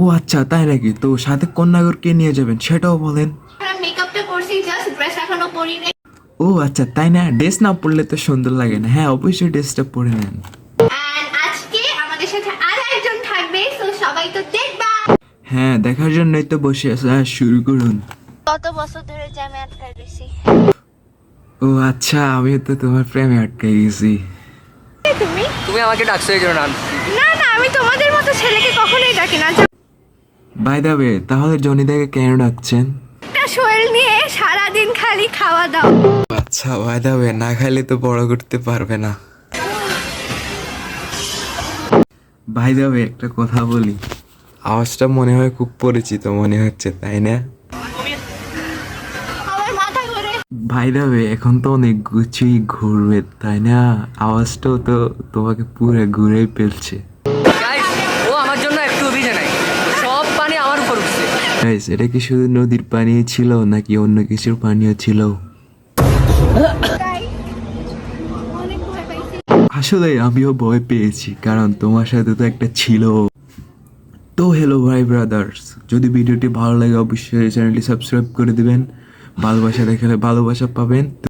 ও আচ্ছা তাই নাকি? তো সাথে কন্যাগরকে নিয়ে যাবেন সেটাও বলেন। মেকআপটা করছি জাস্ট ড্রেস এখনও পরি নাই। ও আচ্ছা তাই না? ড্রেস না পরলে তো সুন্দর লাগে না। হ্যাঁ অবশ্যই ড্রেসটা পরে নেন। আজকে আমাদের সাথে আর একজন থাকবে তো সবাই তো দেখবা। হ্যাঁ দেখার জন্যই তো বসে আছে। হ্যাঁ, শুরু করুন। কত বছর ধরে জ্যামে আটকায় রয়েছি ও আচ্ছা আমি তো তোমার প্রেমে আটকে গেছি। তুমি? তুমি আমাকে ডাকছো এই জন্য না না আমি তোমাদের মতো ছেলেকে কখনোই ডাকি না। বাই দা ওয়ে তাহলে জনিদাকে কেন ডাকছেন? শরীর নিয়ে সারাদিন খালি খাওয়া দাও। আচ্ছা বাই দা ওয়ে না খাইলে তো বড় করতে পারবে না। ভাই দাবে একটা কথা বলি। আওয়াজটা মনে হয় খুব পরিচিত মনে হচ্ছে তাই না? আমার মাথা ঘুরে। ভাই দাবে এখন তো অনেক গুছিয়ে ঘুরবে তাই না? আওয়াজটাও তো তোমাকে পুরো ঘুরে ফেলছে। ও আমার জন্য একটু অভিযোগ নাই সব পানি আমার উপর Guys, এটা কি শুধু নদীর পানি ছিল নাকি অন্য কিছুর পানিও ছিল? আসলে আমিও ভয় পেয়েছি কারণ তোমার সাথে তো একটা ছিল। তো হ্যালো ভাই ব্রাদার্স যদি ভিডিওটি ভালো লাগে অবশ্যই চ্যানেলটি সাবস্ক্রাইব করে দিবেন। ভালোবাসা দেখালে ভালোবাসা পাবেন।